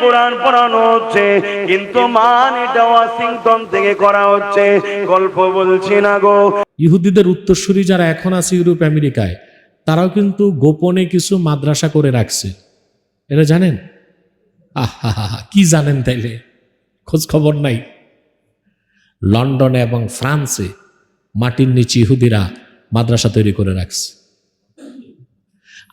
কোরআন পড়ানো হচ্ছে, কিন্তু মান এটা ওয়াশিংটন থেকে করা হচ্ছে। গল্প বলছি না গো। ইহুদিদের উত্তরসূরি যারা এখন আছে ইউরোপ, আমেরিকায়, তারাও কিন্তু গোপনে কিছু মাদ্রাসা করে রাখছে। এটা জানেন? আহা কি জানেন তাইলে? খোঁজ খবর নাই। লন্ডনে এবং ফ্রান্সে মাটির নিচে ইহুদিরা মাদ্রাসা তৈরি করে রাখছে।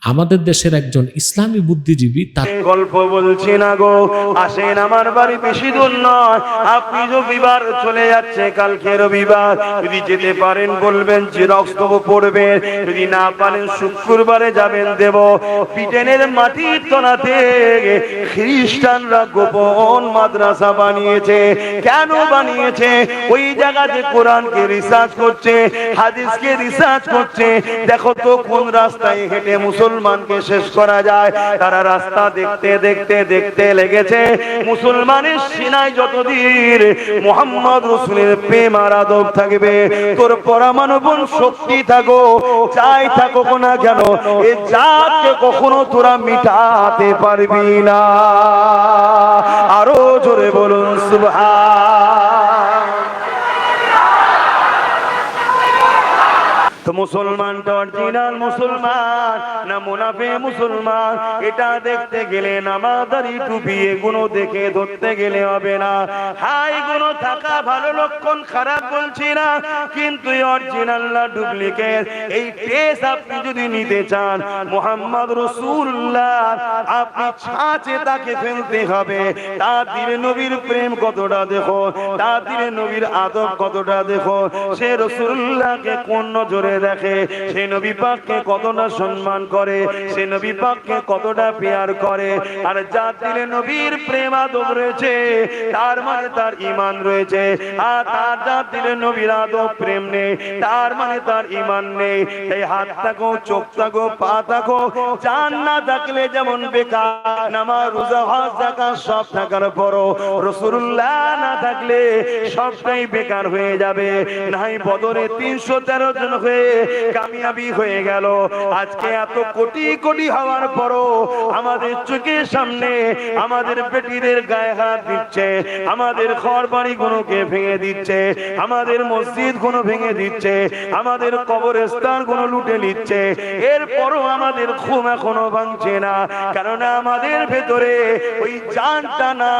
আমাদের দেশের একজন ইসলামী বুদ্ধিজীবী তার গল্প বলছি না গো। আসেন আমার বাড়ি বেশি দূর নয়। আপনি রবিবার চলে যাচ্ছে, কালকে রবিবার। যদি যেতে পারেন, বলবেন, জিরক্স দেবো পড়বেন যদি না পারেন, শুক্রবারে যাবেন, দেব। ব্রিটেনের মাটির তলাতে খ্রিস্টানরা গোপন মাদ্রাসা বানিয়েছে। কেন বানিয়েছে? ওই জায়গাতে কোরআনকে রিসার্চ করছে, হাদিসকে রিসার্চ করছে। দেখো তো কোন রাস্তায় হেঁটে মুসলমানকে শেষ করা যায়। তারা রাস্তা দেখতে দেখতে দেখতে লেগেছে। মুসলমানের সিনায় যতদিন মোহাম্মদ রসুলের প্রেম আর আদব থাকবে। তোর পরমাণবন শক্তি থাকো, চাই থাকো না কেন, এ জাতকে কখনো তোরা মিটাতে পারবি না। আরও জোরে বলুন, সুবহান তো মুসলমানটা অরিজিনাল মুসলমান, না মুনাফে মুসলমান। এটা দেখতে গেলে নামাদারি টুপি এগুলো দেখে ধরতে গেলে হবে না। হাই গুলো থাকা ভালো লক্ষণ খারাপ বলছি না, কিন্তু অরিজিনাল না ডুপ্লিকেট এই টেস্ট আপনি যদি নিতে চান, মোহাম্মদ রসুল্লাহ আপনি ছাঁচে তাকে ফেলতে হবে। তার দিলে নবীর প্রেম কতটা দেখো, তার দিলে নবীর আদব কতটা দেখো, সে রসুল্লাহকে কোন নজরে দেখে, সে নবী পাককে কতটা সম্মান করে, সে নবী পাককে কতটা পেয়ার করে, আর যার দিলে নবীর প্রেম আদব রয়েছে, তার মানে তার ইমান রয়েছে, আর তার যার দিলে নবীর আদব প্রেম নেই, তার মানে তার ইমান নেই এই হাত থাকো, চোখ থাকো, পা থাকো চান না থাকলে যেমন বেকার, নামাজ, রোজা, হজ জাকাত সব থাকার পরও রসুল্লাহ না থাকলে সবটাই বেকার হয়ে যাবে, নাই বদরে তিনশো তেরো জন হয়ে কামিয়াবি হয়ে গেল। আজকে এত কোটি কোটি হওয়ার পরও আমাদের চোখের সামনে আমাদের বেটিদের গায়ে হাত দিচ্ছে, আমাদের ঘর বাড়ি গুলোকে ভেঙে দিচ্ছে, আমাদের মসজিদগুলো ভেঙে দিচ্ছে, আমাদের কবরস্থানগুলো লুটে নিচ্ছে। এরপরও আমাদের ঘুম এখনও ভাঙছে না, কারণ আমাদের ভেতরে ওই জানটা না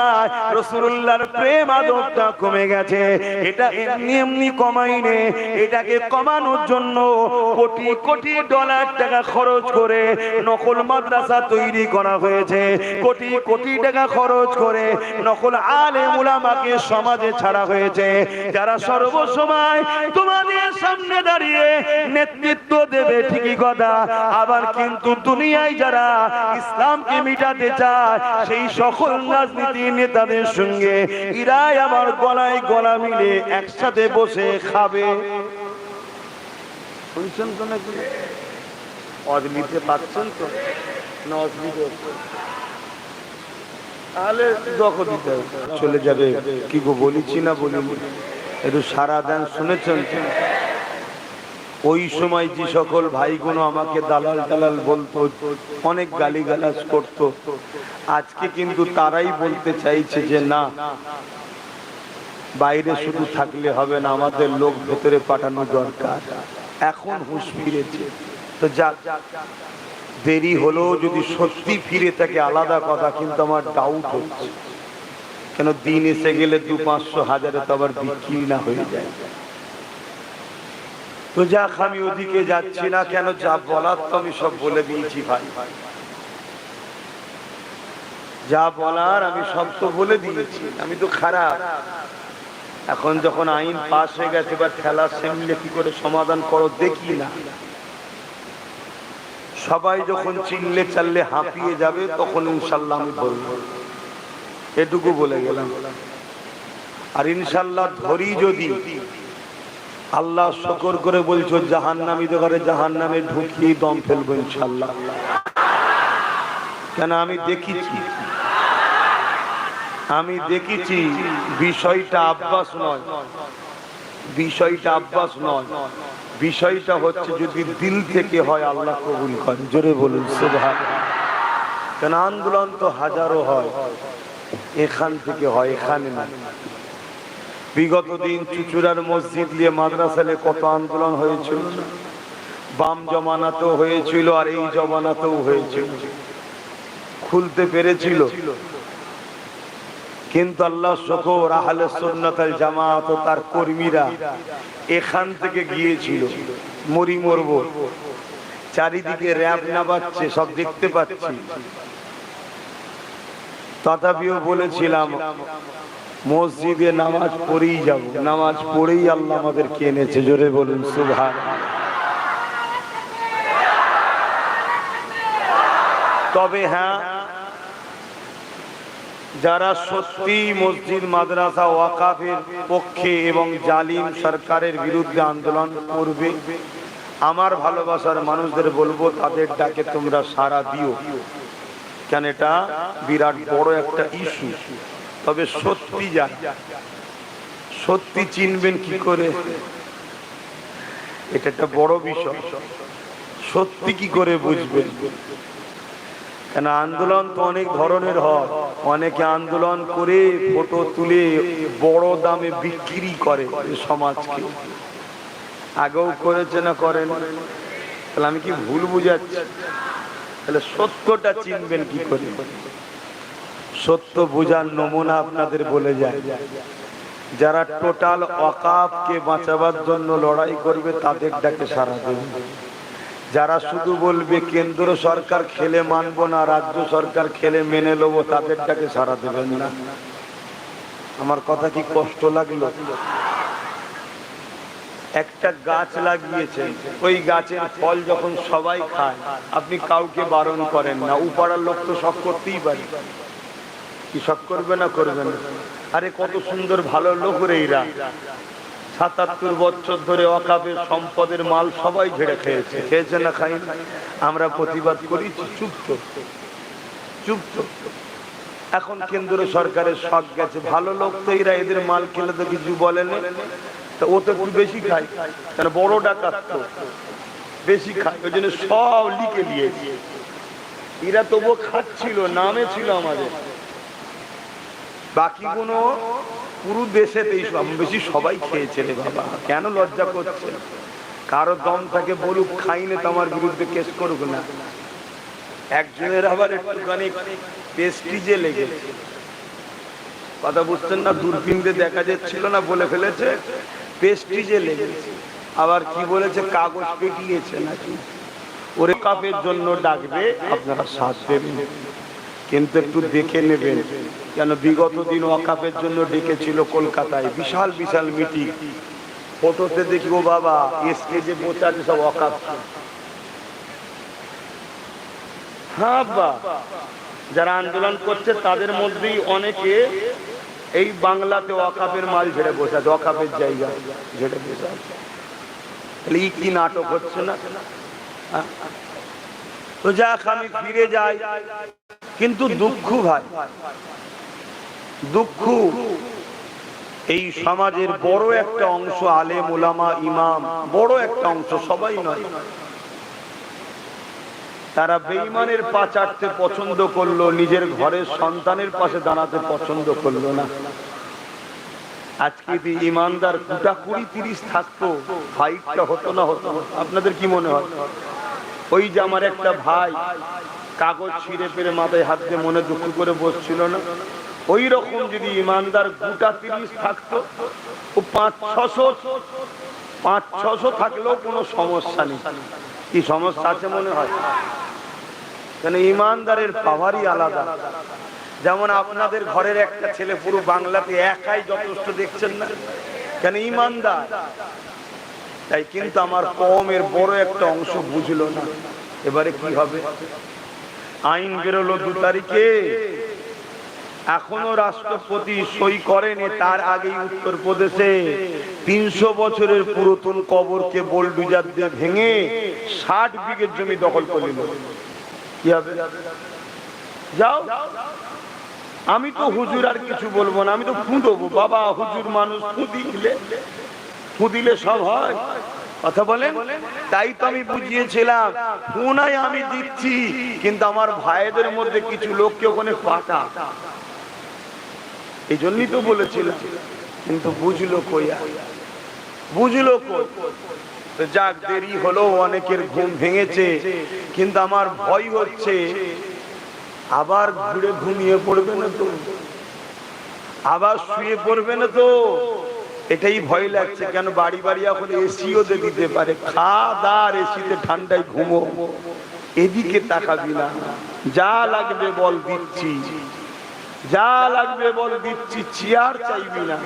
রসুল্লাহর প্রেম আদরটা কমে গেছে। এটা এমনি এমনি কমাইনে, এটাকে কমানোর জন্য কোটি কোটি ডলার টাকা খরচ করে নকল মাদ্রাসা তৈরি করা হয়েছে। কোটি কোটি টাকা খরচ করে নকল আলে মুলামাকে সমাজে ছাড়া হয়েছে। যারা সর্বসময় তোমাদের সামনে দাঁড়িয়ে নেতৃত্ব দেবে, ঠিকই কথা। আবার কিন্তু দুনিয়ায় যারা ইসলামকে মিটাতে চায়, সেই সকল রাজনীতি নেতাদের সঙ্গে ইরাই আমার গলায় গলা মিলে একসাথে বসে খাবে। শুনছেন তো নাকি? অজলিতে পাচ্ছেন তো? না অজলিতে তাহলে দখ দিতে চলে যাবে। কি গো বলেছি না বলি একটু সারা দেন শুনেছেন? ওই সময় যে সকল ভাইগুলো আমাকে দালাল দালাল বলতো, অনেক গালিগালাজ করত, আজকে কিন্তু তারাই বলতে চাইছে যে না, বাইরে শুধু থাকলে হবে না, আমাদের লোক ভেতরে পাঠানো দরকার। এখন হুঁশ ফিরেছে। তো যাক, দেরি হলেও যদি সত্যি ফিরে থাকে, আলাদা কথা, কিন্তু আমার ডাউট হচ্ছে। কেন দিন এসে গেলে দু পাঁচশো হাজারে তো আবার বিক্রি না হয়ে যায়। তো যাক, আমি ওদিকে যাচ্ছি না, কেন যা বলার তো আমি সব বলে দিয়েছি ভাই। যা বলার আমি সব তো বলে দিয়েছি, আমি তো খারাপ। এখন যখন আইন পাস হয়ে গেছে বা খেলা সেমলে কি করে সমাধান করো দেখি না। সবাই যখন চিনলে চাললে হাঁপিয়ে যাবে, তখন ইনশাল্লাহ আমি বলব। এটুকু বলে গেলাম। আর ইনশাল্লাহ ধরি যদি, আল্লাহ শকর করে বলছো জাহান নামি ঘরে জাহান নামে ঢুকিয়ে দম ফেলব ইনশাল্লাহ। কেন আমি দেখেছি? আমি দেখেছি বিষয়টা আব্বাস নয়। বিষয়টা আব্বাস নয়। বিষয়টা হচ্ছে যদি দিল থেকে হয় আল্লাহ কবুল করে জোরে বলুন সুভাষ কেন আন্দোলন তো হাজারো হয়। এখান থেকে হয়, এখানে না। বিগত দিন চুচুড়ার মসজিদ নিয়ে মাদ্রাসালে কত আন্দোলন হয়েছিল। বাম জমানাতেও হয়েছিল আর এই জমানাতেও হয়েছিল। খুলতে পেরেছিল। কিন্তু আল্লাহ শকর আহলে সুন্নাতাল জামাত ও তার কর্মীরা এখান থেকে গিয়েছিল, মরি মরব। চারিদিকে র্যাব নাবাচ্ছে সব দেখতে পাচ্ছি। তথাপিও বলেছিলাম, মসজিদে নামাজ পড়েই যাব। নামাজ পড়েই আল্লাহ আমাদেরকে এনেছে, জোরে বলুন সুভান তবে হ্যাঁ যারা সত্যি মসজিদ, মাদ্রাসা ওয়াকাফের পক্ষে এবং জালিম সরকারের বিরুদ্ধে আন্দোলন করবে, আমার ভালোবাসার মানুষদের বলব, তাদের ডাকে তোমরা সারা দিও। কেন এটা বিরাট বড় একটা ইস্যু তবে সত্যি যা সত্যি চিনবেন কি করে? এটা একটা বড় বিষয়। সত্যি কি করে বুঝবেন? কেন আন্দোলন তো অনেক ধরনের হয়। অনেকে আন্দোলন করে ফটো তুলে বড় দামে বিক্রি করে সমাজকে। আগেও করেছে না করেন। তাহলে আমি কি ভুল বুঝাচ্ছি? তাহলে সত্যটা চিনবেন কি করে? সত্য বোঝার নমুনা আপনাদের বলে যায়। যারা টোটাল অকাপকে বাঁচাবার জন্য লড়াই করবে, তাদের ডাকে সারা দেবে। যারা শুধু বলবে, কেন্দ্র সরকার খেলে মানবো না, রাজ্য সরকার খেলে মেনে নেব, তাদেরটাকে সারা দেবেন না। আমার কথা কি কষ্ট লাগল? একটা গাছ লাগিয়েছেন, ওই গাছের ফল যখন সবাই খায়, আপনি কাউকে বারণ করেন না উপাড়ার লোক তো শখ করতেই পারে। কি শখ করবে না করবে না? আরে কত সুন্দর, ভালো লোক রে এরা। সাতাত্তর বছর ধরে অকাপের সম্পদের মাল সবাই ঝেড়ে খেয়েছে। খেয়েছে না খাই? আমরা প্রতিবাদ করি, চুপ চুপ এখন কেন্দ্র সরকারের শখ গেছে। ভালো লোক তো এরা এদের মাল খেলে তো কিছু বলে না। তা ও তো একটু বেশি খায়। কেন বড় ডাকাত তো। বেশি খায়। ওই জন্য সব লিখে দিয়েছে। এরা তবুও খাচ্ছিল, নামে ছিল আমাদের। বাকিগুলো পুরো দেশেতেই সব বেশি সবাই খেয়েছে বাবা। কেন লজ্জা করছে? কারও দম থাকে বলুক খাইনে তো আমার বিরুদ্ধে কেস করুক না। একজনের আবার একটুখানি পেস্টিজে লেগেছে কথা বুঝছেন না? দূরবীন দিয়ে দেখা যাচ্ছিল না বলে ফেলেছে? পেস্টিজে লেগেছে আবার কি বলেছে? কাগজ পেটিয়েছে নাকি? ওরে কাপের জন্য ডাকবে, আপনারা সাথ দেবেন। কিন্তু একটু দেখে নেবেন কেন বিগত দিন ওয়াকাপের জন্য ডেকেছিল কলকাতায়। বিশাল বিশাল মিটিং। ফটোতে দেখি, ও বাবা, স্টেজে বসে আছে সব ওয়াকাপ হ্যাঁ বা। যারা আন্দোলন করছে, তাদের মধ্যেই অনেকে এই বাংলাতে ওয়াকাপের মাল ঝেড়ে বসে আছে ওয়াকাপের জায়গা ঝেড়ে বসে আছে। তাহলে এই কি নাটক হচ্ছে না? হ্যাঁ? তো যাক আমি ফিরে যাই। কিন্তু দুঃখ ভাই, দুঃখ। এই সমাজের বড় একটা অংশ আলে মোলামা ইমাম, বড় একটা অংশ সবাই নয়। তারা বেইমানের পা চাটতে পছন্দ করল, নিজের ঘরের সন্তানের পাশে দাঁড়াতে পছন্দ করল না। আজকে যদি ইমানদার কুটা কুড়ি তিরিশ থাকতো ফাইটটা হতো না হতো। আপনাদের কি মনে হয়? ওই যে আমার একটা ভাই, কাগজ ছিঁড়ে পেরে মাথায় হাত দিয়ে মনে দুঃখ করে বসছিল না। ওই রকম যদি ইমানদার গোটা তিরিশ থাকতো, ও পাঁচ ছশো পাঁচ ছশো থাকলেও কোনো সমস্যা নেই। কি সমস্যা আছে মনে হয়? কেন ইমানদারের পাওয়ারই আলাদা। যেমন আপনাদের ঘরের একটা ছেলে পুরো বাংলাতে একাই যথেষ্ট দেখছেন না। কেন ইমানদার? তাই কিন্তু আমার কমের বড় একটা অংশ বুঝলো না। এবারে কি হবে? আইন বেরোলো দু তারিখে। এখনও রাষ্ট্রপতি সই করেনি, তার আগেই উত্তরপ্রদেশে। তিনশো বছরের পুরাতন কবরকে বোলডুজার দিয়ে ভেঙে ষাট বিঘের জমি দখল করে যাও। আমি তো হুজুর আর কিছু বলব না, আমি তো ফুঁদবো বাবা, হুজুর মানুষ ফুঁদি দিলে সব হয়। কথা বলেন? তাই তো আমি বুঝিয়েছিলাম। পুনাই আমি দিচ্ছি, কিন্তু আমার ভাইদের মধ্যে কিছু লোককে ওখানে পাঠা। এই জন্যই তো বলেছিলাম, কিন্তু বুঝলো কইয়া বুঝলো কই? যাক, দেরি হলো, অনেকের ঘুম ভেঙেছে, কিন্তু আমার ভয় হচ্ছে, আবার ঘুরে ঘুমিয়ে পড়বে না তো? আবার শুয়ে পড়বে না তো? এটাই ভয় লাগছে, কেন বাড়ি বাড়ি এখন এসিও দিতে পারে? খা দার এসিতে ঠান্ডায় ঘুমো। এদিকে তাকাবি না। যা লাগবে বল দিচ্ছি। যা লাগবে বল দিচ্ছি, চেয়ার চাইবি না।